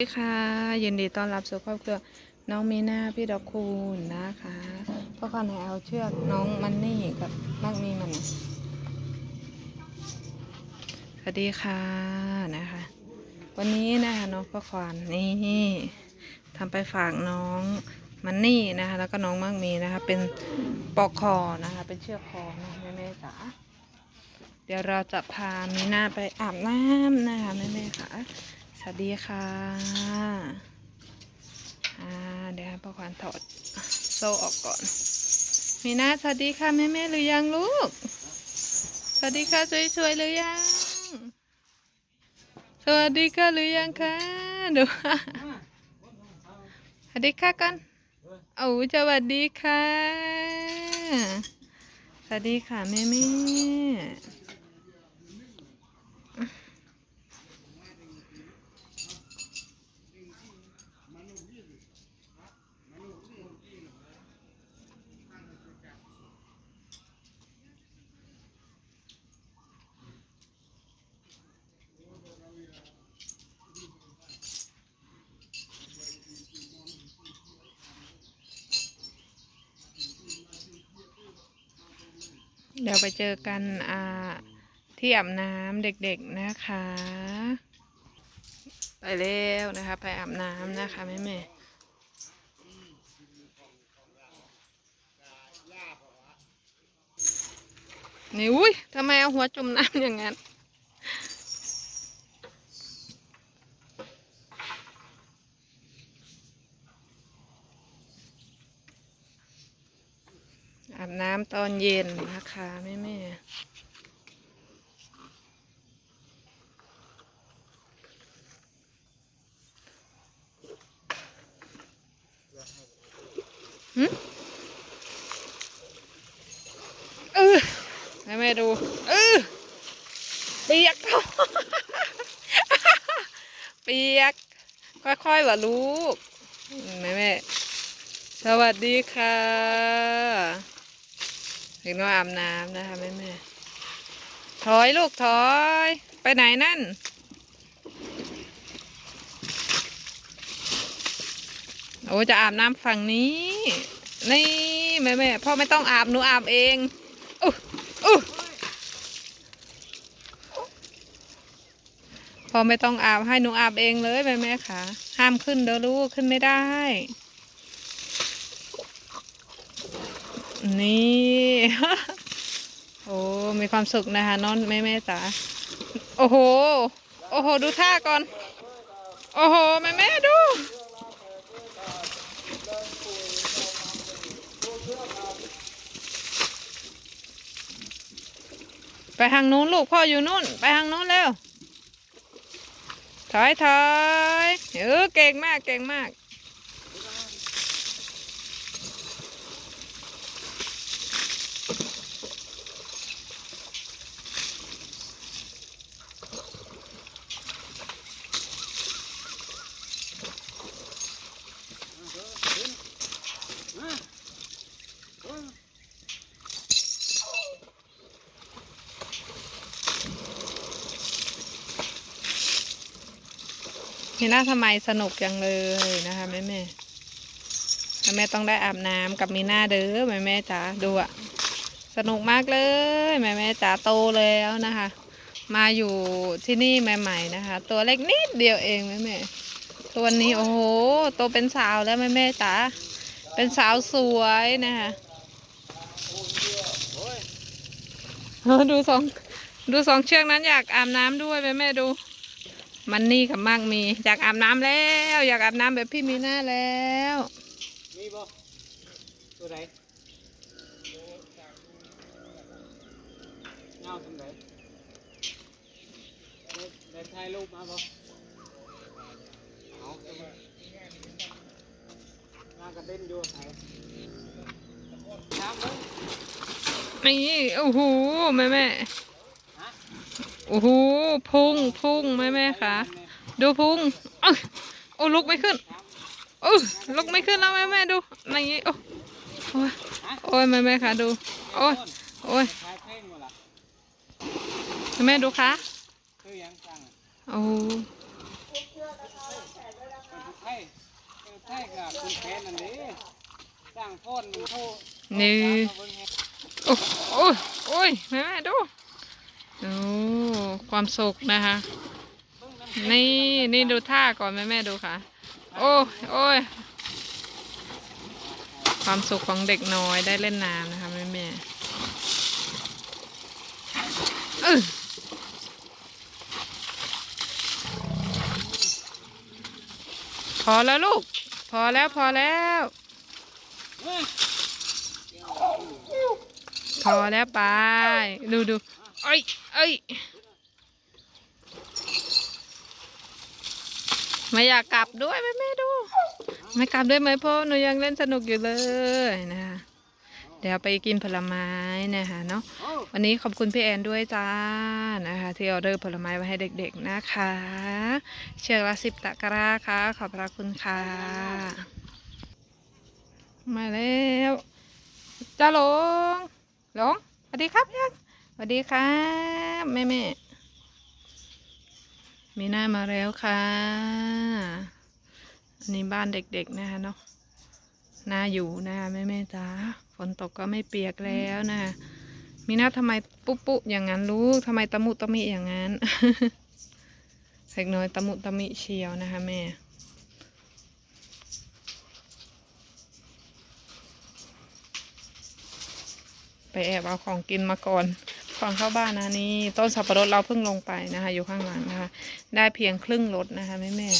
สวัสดีค่ะยินดีต้อนรับสู่ครอบครัวน้องมีนาพี่ดอกคูณนะคะพ่อขอนให้เอาเชือกน้องมันนี่กับมักมีมันสวัสดีค่ะนะคะ วันนี้นะคะน้องพ่อขวานนี่ทำไปฝากน้องมันนี่นะคะ แล้วก็น้องมักมีนะคะ เป็นปอกคอนะคะ เป็นเชือกคอนะแม่แม่ๆจ๋าเดี๋ยวเราจะพามีนาไปอาบน้ำนะคะแม่แม่ๆค่ะ สวัสดีค่ะอ่าเดี๋ยวพ่อขวัญถอดโซ่ออกก่อน มีนาสวัสดีค่ะแม่แม่หรือยังลูก สวัสดีค่ะสวยๆหรือยัง สวัสดีค่ะหรือยังคะดูสวัสดีค่ะกันเอาสวัสดีค่ะ สวัสดีค่ะแม่แม่ เดี๋ยวไปเจอกันอ่าที่อาบน้ำเด็กๆนะคะ ไปแล้วนะคะ ไปอาบน้ำนะคะแม่แม่นี่อุ้ยทำไมเอาหัวจุ่มน้ำอย่างนั้น อาบน้ำ ตอนเย็นนะคะแม่แม่หึเออแม่แม่ดู เออเปียก เปียก ค่อยๆว่ะลูกแม่แม่สวัสดีค่ะ ถึงน้องอาบน้ำนะคะแม่แม่ถอยลูกถอย ไปไหนนั่น โอ้จะอาบน้ำฝั่งนี้ นี่แม่แม่พ่อไม่ต้องอาบหนูอาบเองอู้อู้พ่อไม่ต้องอาบให้หนูอาบเองเลยแม่แม่ค่ะ ห้ามขึ้นเด้อลูกขึ้นไม่ได้ นี่ โอ้ มีความสุขนะคะน้องแม่แม่จ๋าโอ้โห โอ้โห ดูท่าก่อน โอ้โห แม่แม่ดู ไปทางนู้นลูกพ่ออยู่นู้นไปทางนู้นเร็ว ถอยถอยเออเก่งมาก เก่งมาก นี่น่าทำไมสนุกจังเลยนะคะแม่แม่แล้วแม่ต้องได้อาบน้ำกับมีหน้าเด้อแม่แม่จ๋าดูอะสนุกมากเลยแม่แม่จ๋าโตแล้วนะคะ มาอยู่ที่นี่ใหม่ๆนะคะ ตัวเล็กนิดเดียวเองแม่แม่ ตัวนี้โอ้โหโตเป็นสาวแล้วแม่แม่จ๋าเป็นสาวสวยนะคะเออดูสองดูสองเชือกนั้นอยากอาบน้ำด้วยแม่แม่ดู มันนี่กับมากมี อยากอาบน้ำแล้ว อยากอาบน้ำแบบพี่มีหน้าแล้วมีบ่ตัวไหนเงาตรงไหนได้ได้ถ่ายรูปมาบ่เอาตัวมาหน้ากระ เด็นอยู่ไหนน้ำเบิ่งนี่โอ้โหแม่แม่ฮะโอ้โหพุงพุงแม่แม่ค่ะดูพุงเอ้ยโอ้ลุกไม่ขึ้นโอ้ยลุกไม่ขึ้นแล้วแม่แม่ดูนี่โอ้โอ้ยโอ้ยแม่แม่ค่ะดูโอ้ยโอ้ยถ่ายเพลงบ่ล่ะแม่แม่ดูค่ะคือหยังฟังอะโอ้โห ใช่กับคุณแค้นนั่นเด้สร้างโพ่นมันโทษนี่เอาเบิ่งโอ้โอ้ยโอ้ยแม่ดูโอ้ความสุขนะคะ นี่นี่ดูท่าก่อนแม่แม่ดูค่ะ โอ้ยโอ้ยความสุขของเด็กน้อยได้เล่นน้ำนะคะแม่แม่เออพอแล้วลูก พอแล้วพอแล้ว พอแล้วไป ดูดูเอ้ยเอ้ยไม่อยากกลับด้วยแม่แม่ดู ไม่กลับด้วยไหมพ่อหนูยังเล่นสนุกอยู่เลยนะคะ เดี๋ยวไปกินผลไม้นะคะเนาะโอ้วันนี้ขอบคุณพี่แอนด้วยจ้านะคะที่ออเดอร์ผลไม้ไว้ให้เด็กๆนะคะ เชือกละสิบตะกร้าค่ะ ขอบพระคุณค่ะ มาแล้วจ้าหลงหลงสวัสดีครับยังสวัสดีครับแม่แม่มีหน้ามาแล้วค่ะอันนี้บ้านเด็กๆนะคะเนาะน่าอยู่นะคะแม่แม่ๆจ้า ฝนตกก็ไม่เปียกแล้วนะคะมีหน้าทำไมปุ๊บปุ๊อย่างนั้นลูกทำไมตะมุตะมิอย่างนั้นเล็กน้อยตะมุตะมิเชียวนะคะแม่ไปแอบเอาของกินมาก่อนก่อนเข้าบ้านนะนี่ต้นสับปะรดเราเพิ่งลงไปนะคะ อยู่ข้างหลังนะคะ ได้เพียงครึ่งรถนะคะแม่แม่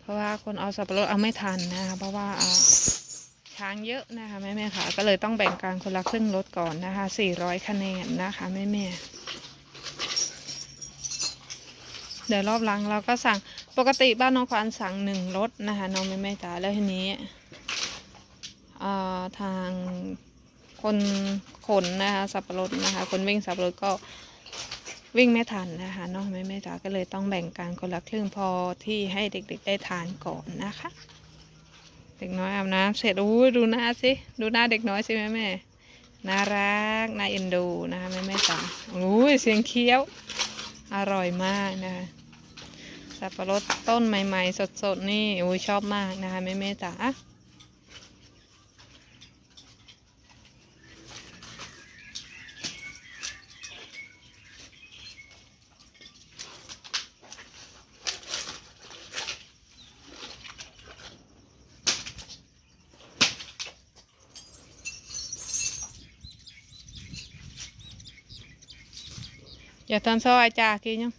เพราะว่าคนเอาสับปะรดเอาไม่ทันนะคะเพราะว่า ช้างเยอะนะคะแม่แม่ค่ะก็เลยต้องแบ่งการคนละครึ่งรถก่อนนะคะ400คะแนนนะคะแม่แม่เดี๋ยวรอบหลังเราก็สั่งปกติบ้านน้องควานสั่งหนึ่งรถนะคะน้องแม่แม่จ๋าแล้วทีนี้าทางคนขนนะคะสับปะรดนะคะ คนวิ่งสับปะรดก็วิ่งไม่ทันนะคะน้องแม่แม่จ๋าก็เลยต้องแบ่งกันคนละครึ่งพอที่ให้เด็กๆได้ทานก่อนนะคะ เด็กน้อยอาบน้ำเสร็จอู้ดูหน้าสิ ดูหน้าเด็กน้อยสิแม่แม่ น่ารัก น่าเอ็นดูนะคะแม่แม่จ๋าอู้ยเสียงเคี้ยว อร่อยมากนะคะ สับปะรดต้นใหม่ ๆ สดๆ นี่อู้ยชอบมากนะคะแม่แม่จ๋า Giờ tao sao ai trà kia nhá.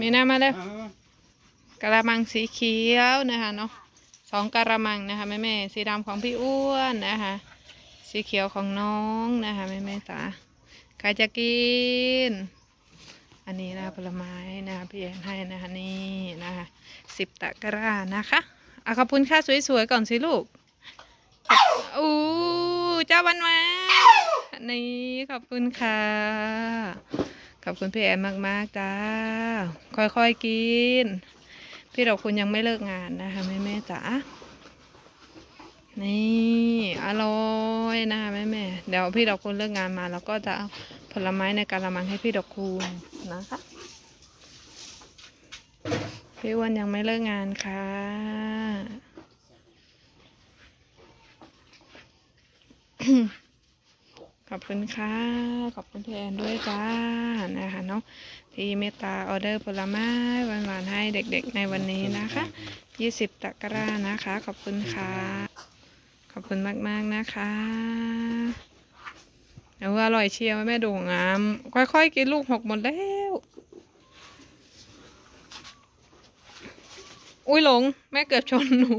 มีน้ำมาแล้วกระมังสีเขียวนะคะเนาะสองกระมังนะคะแม่แม่สีดำของพี่อ้วนนะคะ สีเขียวของน้องนะคะแม่แม่จ๋าใครจะกิน อันนี้นะผลไม้นะคะพี่แอนให้นะคะนี่นะคะสิบตะกร้านะคะอาขอบคุณค่าสวยๆก่อนสิลูกอู้เจ้าวันมานี่ขอบคุณค่ะ ขอบคุณพี่แอนมากๆจ้า ค่อยๆกิน พี่ดอกคุณยังไม่เลิกงานนะคะแม่แม่จ๋า นี่อร่อยนะคะแม่แม่เดี๋ยวพี่ดอกคุณเลิกงานมาแล้วก็จะเอาผลไม้ในการะมังให้พี่ดอกคุณนะคะพี่วันยังไม่เลิกงานค่ะขอบคุณค่ะ ขอบคุณพี่แอนด้วยจ้านะคะเนาะที่เมตตาออเดอร์ผลไม้หวานๆให้เด็กๆในวันนี้นะคะ 20ตะกร้านะคะ ขอบคุณค่ะ อบคุณมากมากนะคะเอาว่าอร่อยเชียวแม่ดูงาม ค่อยๆกินลูกหกหมดแล้ว อุ้ยหลง แม่เกือบชนหนู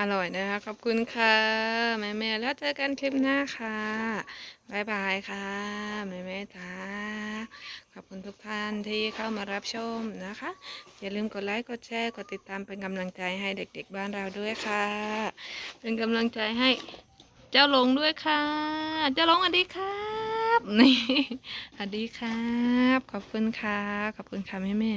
อร่อยนะคะ ขอบคุณค่ะ แม่แม่แล้วเจอกันคลิปหน้าค่ะบายบายค่ะ แม่แม่จ้าขอบคุณทุกท่านที่เข้ามารับชมนะคะ อย่าลืมกดไลค์กดแชร์กดติดตามเป็นกำลังใจให้เด็กๆบ้านเราด้วยค่ะ เป็นกำลังใจให้เจ้าลงด้วยค่ะ เจ้าลงสวัสดีครับนี่สวัสดีครับ ขอบคุณค่ะ ขอบคุณค่ะแม่แม่